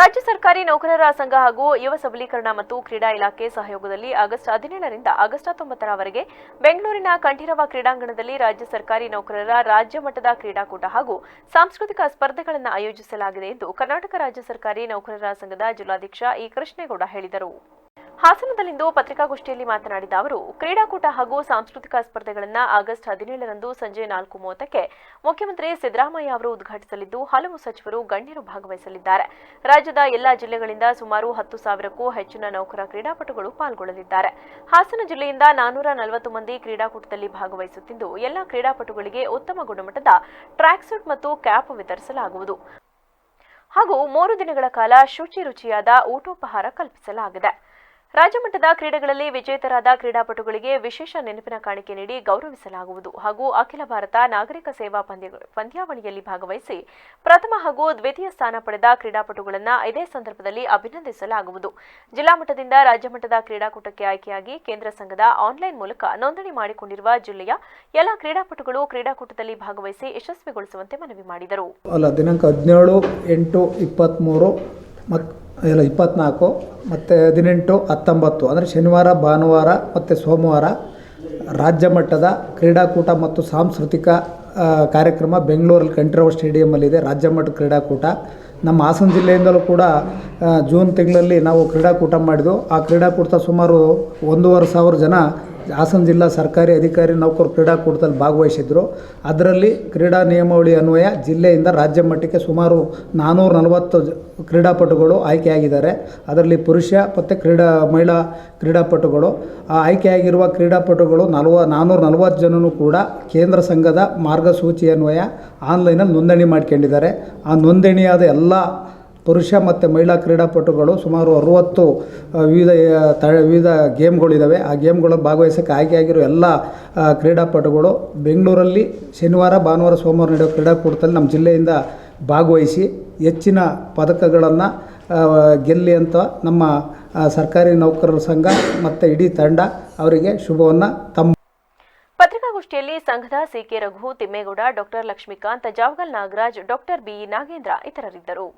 ರಾಜ್ಯ ಸರ್ಕಾರಿ ನೌಕರರ ಸಂಘ ಹಾಗೂ ಯುವ ಸಬಲೀಕರಣ ಮತ್ತು ಕ್ರೀಡಾ ಇಲಾಖೆ ಸಹಯೋಗದಲ್ಲಿ ಆಗಸ್ಟ್ ಹದಿನೇಳರಿಂದ ಆಗಸ್ಟ್ ಹತ್ತೊಂಬತ್ತರವರೆಗೆ ಬೆಂಗಳೂರಿನ ಕಂಠೀರವ ಕ್ರೀಡಾಂಗಣದಲ್ಲಿ ರಾಜ್ಯ ಸರ್ಕಾರಿ ನೌಕರರ ರಾಜ್ಯ ಮಟ್ಟದ ಕ್ರೀಡಾಕೂಟ ಹಾಗೂ ಸಾಂಸ್ಕೃತಿಕ ಸ್ಪರ್ಧೆಗಳನ್ನು ಆಯೋಜಿಸಲಾಗಿದೆ ಎಂದು ಕರ್ನಾಟಕ ರಾಜ್ಯ ಸರ್ಕಾರಿ ನೌಕರರ ಸಂಘದ ಜಿಲ್ಲಾಧ್ಯಕ್ಷ ಇ ಕೃಷ್ಣೇಗೌಡ ಹೇಳಿದರು. ಹಾಸನದಲ್ಲಿಂದು ಪತ್ರಿಕಾಗೋಷ್ಠಿಯಲ್ಲಿ ಮಾತನಾಡಿದ ಅವರು, ಕ್ರೀಡಾಕೂಟ ಹಾಗೂ ಸಾಂಸ್ಕೃತಿಕ ಸ್ಪರ್ಧೆಗಳನ್ನು ಆಗಸ್ಟ್ ಹದಿನೇಳರಂದು ಸಂಜೆ ನಾಲ್ಕು ಮೂವತ್ತಕ್ಕೆ ಮುಖ್ಯಮಂತ್ರಿ ಸಿದ್ದರಾಮಯ್ಯ ಅವರು ಉದ್ಘಾಟಿಸಲಿದ್ದು, ಹಲವು ಸಚಿವರು ಗಣ್ಯರು ಭಾಗವಹಿಸಲಿದ್ದಾರೆ. ರಾಜ್ಯದ ಎಲ್ಲಾ ಜಿಲ್ಲೆಗಳಿಂದ ಸುಮಾರು ಹತ್ತು ಸಾವಿರಕ್ಕೂ ಹೆಚ್ಚಿನ ನೌಕರ ಕ್ರೀಡಾಪಟುಗಳು ಪಾಲ್ಗೊಳ್ಳಲಿದ್ದಾರೆ. ಹಾಸನ ಜಿಲ್ಲೆಯಿಂದ ನಾನೂರ ನಲವತ್ತು ಮಂದಿ ಕ್ರೀಡಾಕೂಟದಲ್ಲಿ ಭಾಗವಹಿಸುತ್ತಿದ್ದು, ಎಲ್ಲಾ ಕ್ರೀಡಾಪಟುಗಳಿಗೆ ಉತ್ತಮ ಗುಣಮಟ್ಟದ ಟ್ರ್ಯಾಕ್ ಸೂಟ್ ಮತ್ತು ಕ್ಯಾಪ್ ವಿತರಿಸಲಾಗುವುದು. ಹಾಗೂ ಮೂರು ದಿನಗಳ ಕಾಲ ಶುಚಿ ರುಚಿಯಾದ ಊಟೋಪಹಾರ ಕಲ್ಪಿಸಲಾಗಿದೆ. ರಾಜ್ಯಮಟ್ಟದ ಕ್ರೀಡೆಗಳಲ್ಲಿ ವಿಜೇತರಾದ ಕ್ರೀಡಾಪಟುಗಳಿಗೆ ವಿಶೇಷ ನೆನಪಿನ ಕಾಣಿಕೆ ನೀಡಿ ಗೌರವಿಸಲಾಗುವುದು ಹಾಗೂ ಅಖಿಲ ಭಾರತ ನಾಗರಿಕ ಸೇವಾ ಪಂದ್ಯ- ಪಂದ್ಯಾವಳಿಯಲ್ಲಿ ಭಾಗವಹಿಸಿ ಪ್ರಥಮ ಹಾಗೂ ದ್ವಿತೀಯ ಸ್ಥಾನ ಪಡೆದ ಕ್ರೀಡಾಪಟುಗಳನ್ನು ಇದೇ ಸಂದರ್ಭದಲ್ಲಿ ಅಭಿನಂದಿಸಲಾಗುವುದು. ಜಿಲ್ಲಾ ಮಟ್ಟದಿಂದ ರಾಜ್ಯಮಟ್ಟದ ಕ್ರೀಡಾಕೂಟಕ್ಕೆ ಆಯ್ಕೆಯಾಗಿ ಕೇಂದ್ರ ಸಂಘದ ಆನ್ಲೈನ್ ಮೂಲಕ ನೋಂದಣಿ ಮಾಡಿಕೊಂಡಿರುವ ಜಿಲ್ಲೆಯ ಎಲ್ಲ ಕ್ರೀಡಾಪಟುಗಳು ಕ್ರೀಡಾಕೂಟದಲ್ಲಿ ಭಾಗವಹಿಸಿ ಯಶಸ್ವಿಗೊಳಿಸುವಂತೆ ಮನವಿ ಮಾಡಿದರು. ದಿನಾಂಕ ಹದಿನೇಳು, ಎಂಟು ಇಪ್ಪತ್ತ್ಮೂರು ಮತ್ತು ಇಲ್ಲ ಇಪ್ಪತ್ನಾಲ್ಕು, ಮತ್ತು ಹದಿನೆಂಟು, ಹತ್ತೊಂಬತ್ತು, ಅಂದರೆ ಶನಿವಾರ, ಭಾನುವಾರ, ಮತ್ತು ಸೋಮವಾರ ರಾಜ್ಯ ಮಟ್ಟದ ಕ್ರೀಡಾಕೂಟ ಮತ್ತು ಸಾಂಸ್ಕೃತಿಕ ಕಾರ್ಯಕ್ರಮ ಬೆಂಗಳೂರಲ್ಲಿ ಕಂಠೀರವ ಸ್ಟೇಡಿಯಮಲ್ಲಿದೆ ರಾಜ್ಯ ಮಟ್ಟದ ಕ್ರೀಡಾಕೂಟ. ನಮ್ಮ ಹಾಸನ ಜಿಲ್ಲೆಯಿಂದಲೂ ಕೂಡ ಜೂನ್ ತಿಂಗಳಲ್ಲಿ ನಾವು ಕ್ರೀಡಾಕೂಟ ಮಾಡಿದ್ದು ಆ ಕ್ರೀಡಾಕೂಟ ಸುಮಾರು ಒಂದೂವರೆ ಸಾವಿರ ಜನ ಹಾಸನ ಜಿಲ್ಲಾ ಸರ್ಕಾರಿ ಅಧಿಕಾರಿ ನೌಕರು ಕ್ರೀಡಾಕೂಟದಲ್ಲಿ ಭಾಗವಹಿಸಿದ್ರು. ಅದರಲ್ಲಿ ಕ್ರೀಡಾ ನಿಯಮಾವಳಿ ಅನ್ವಯ ಜಿಲ್ಲೆಯಿಂದ ರಾಜ್ಯ ಮಟ್ಟಕ್ಕೆ ಸುಮಾರು ನಾನ್ನೂರ ನಲವತ್ತು ಕ್ರೀಡಾಪಟುಗಳು ಆಯ್ಕೆಯಾಗಿದ್ದಾರೆ. ಅದರಲ್ಲಿ ಪುರುಷ ಮತ್ತು ಕ್ರೀಡಾ, ಮಹಿಳಾ ಕ್ರೀಡಾಪಟುಗಳು. ಆ ಆಯ್ಕೆಯಾಗಿರುವ ಕ್ರೀಡಾಪಟುಗಳು ನಲವ ನಾನ್ನೂರ ನಲವತ್ತು ಜನನೂ ಕೂಡ ಕೇಂದ್ರ ಸಂಘದ ಮಾರ್ಗಸೂಚಿ ಅನ್ವಯ ಆನ್ಲೈನಲ್ಲಿ ನೋಂದಣಿ ಮಾಡ್ಕೊಂಡಿದ್ದಾರೆ. ಆ ನೋಂದಣಿಯಾದ ಎಲ್ಲ ಪುರುಷ ಮತ್ತು ಮಹಿಳಾ ಕ್ರೀಡಾಪಟುಗಳು ಸುಮಾರು ಅರುವತ್ತು ವಿವಿಧ ತ ವಿವಿಧ ಗೇಮ್ಗಳಿದ್ದಾವೆ ಆ ಗೇಮ್ಗಳಲ್ಲಿ ಭಾಗವಹಿಸೋಕ್ಕೆ ಆಯ್ಕೆಯಾಗಿರೋ ಎಲ್ಲ ಕ್ರೀಡಾಪಟುಗಳು ಬೆಂಗಳೂರಲ್ಲಿ ಶನಿವಾರ, ಭಾನುವಾರ, ಸೋಮವಾರ ನಡೆಯೋ ಕ್ರೀಡಾಕೂಟದಲ್ಲಿ ನಮ್ಮ ಜಿಲ್ಲೆಯಿಂದ ಭಾಗವಹಿಸಿ ಹೆಚ್ಚಿನ ಪದಕಗಳನ್ನು ಗೆಲ್ಲಿ ಅಂತ ನಮ್ಮ ಸರ್ಕಾರಿ ನೌಕರರ ಸಂಘ ಮತ್ತು ಇಡೀ ತಂಡ ಅವರಿಗೆ ಶುಭವನ್ನು ತಮ್ಮ ಪತ್ರಿಕಾಗೋಷ್ಠಿಯಲ್ಲಿ ಸಂಘದ CK Raghu, Thimmegowda, doctor Lakshmikanth, Javagal Nagaraj, doctor B Nagendra ಇತರರಿದ್ದರು.